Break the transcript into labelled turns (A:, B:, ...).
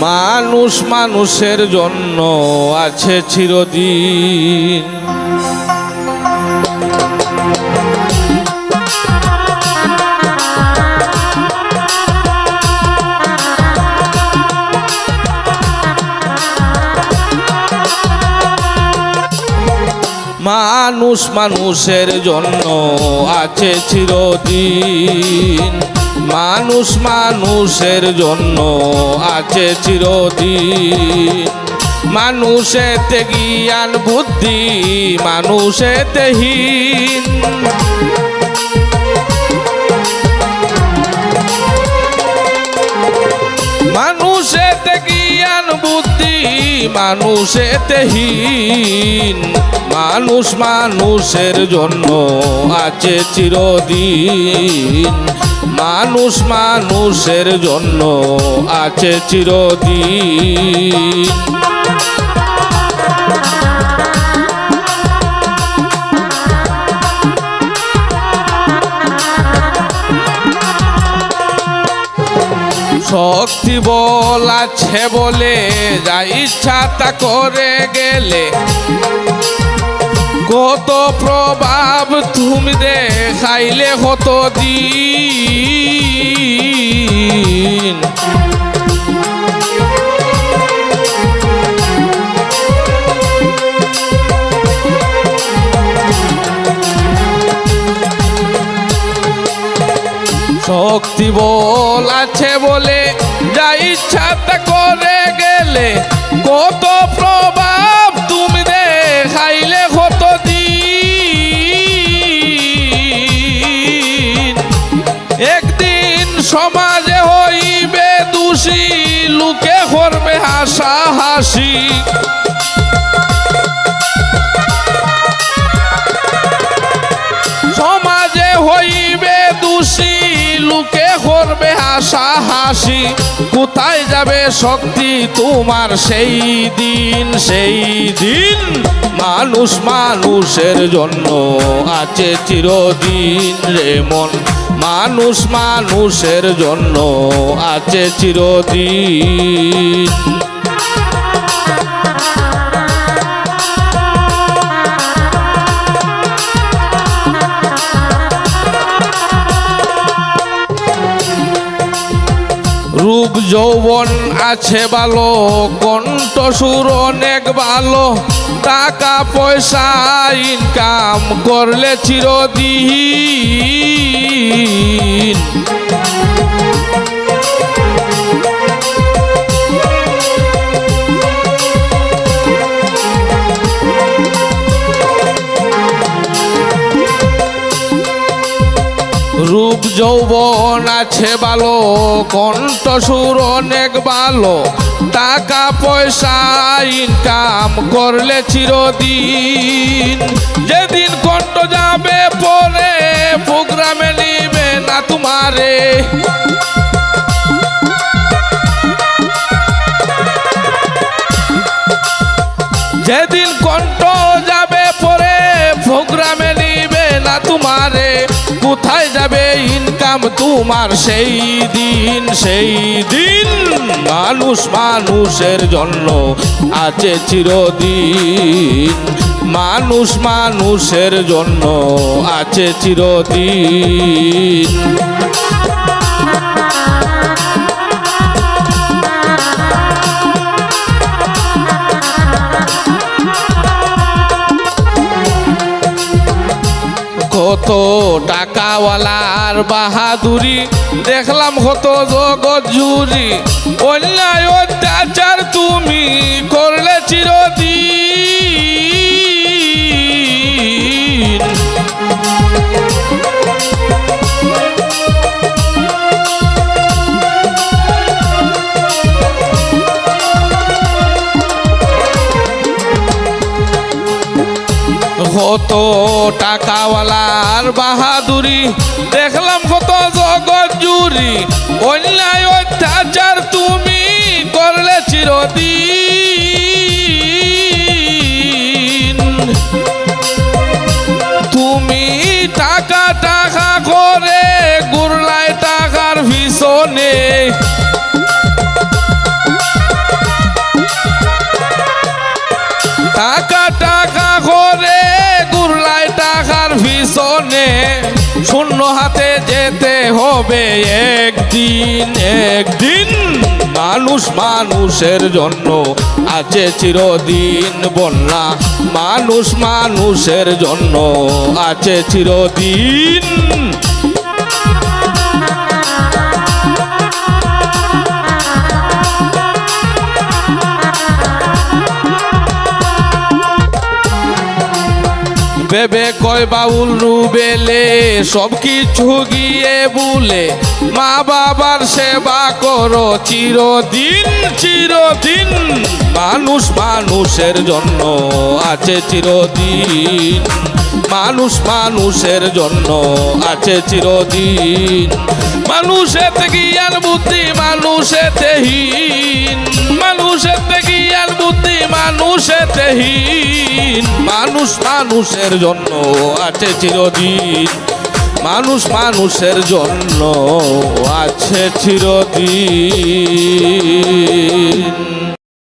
A: মানুষ মানুষের জন্য আছে চিরদিন। মানুষ মানুষের জন্য আছে চিরদিন। মানুষ মানুষের জন্য আছে চিরদিন। মানুষেতে জ্ঞান, বুদ্ধি, মানুষেতে হীন। মানুষেতে জ্ঞান, বুদ্ধি, মানুষেতে হীন। মানুষ মানুষের জন্য আছে চিরদিন। মানুষ মানুষের জন্য আছে চিরদিন। শক্তি বল আছে বলে যা ইচ্ছা তা করে গেলে কত প্রভাব তুমি দেখাইলে কত দিন। শক্তি বল আছে বলে যা ইচ্ছা করে সমাজে হইবে দোষী, লোকে করবে হাসা হাসি। কোথায় যাবে শক্তি তোমার সেই দিন সেই দিন মানুষ মানুষের জন্য আছে চিরদিন রে মন। মানুষ মানুষের জন্য আছে চিরদিন। যৌবন আছে ভালো কণ্ঠ সুর অনেক ভালো। টাকা পয়সা ইনকাম করলে চিরদিন। রূপ যৌবন আছে ভালো কণ্ঠ সুর অনেক ভালো টাকা, পয়সা ইনকাম করলে চিরদিন। যেদিন কণ্ঠ যাবে পরে, প্রোগ্রামে নিবে না তোমারে। যেদিন কণ্ঠ যাবে পরে, প্রোগ্রামে নিবে না তোমারে। কোথায় যাবে ইনকাম তোমার? সেই দিন সেই দিন মানুষ মানুষের জন্য আছে চিরদিন। মানুষ মানুষের জন্য আছে চিরদিন। কত টাকাওয়ালার বাহাদুরি? দেখলাম কত জগৎ জুরি অন্যায় অত্যাচার তুমি করলে চিরদিন। কত টাকাওয়ালার বাহাদুরি। দেখলাম কত জগৎ জুড়ি অন্যায় অত্যাচার তুমি করলে চিরদিন। হবে একদিন একদিন মানুষ মানুষের জন্য আছে চিরদিন বন্যা। মানুষ মানুষের জন্য আছে চিরদিন ভেবে কয় বাউল রুবেলে সব কিছু গিয়ে বলে, মা বাবার সেবা করো, চিরদিন চিরদিন মানুষ মানুষের জন্য আছে চিরদিন। মানুষ মানুষের জন্য আছে চিরদিন। মানুষেতে জ্ঞান, বুদ্ধি মানুষেতে হীন মানুষেতে জ্ঞান, বুদ্ধি মানুষেতে হীন মানুষ মানুষের জন্য আছে চিরদিন। মানুষ মানুষের জন্য আছে চিরদিন।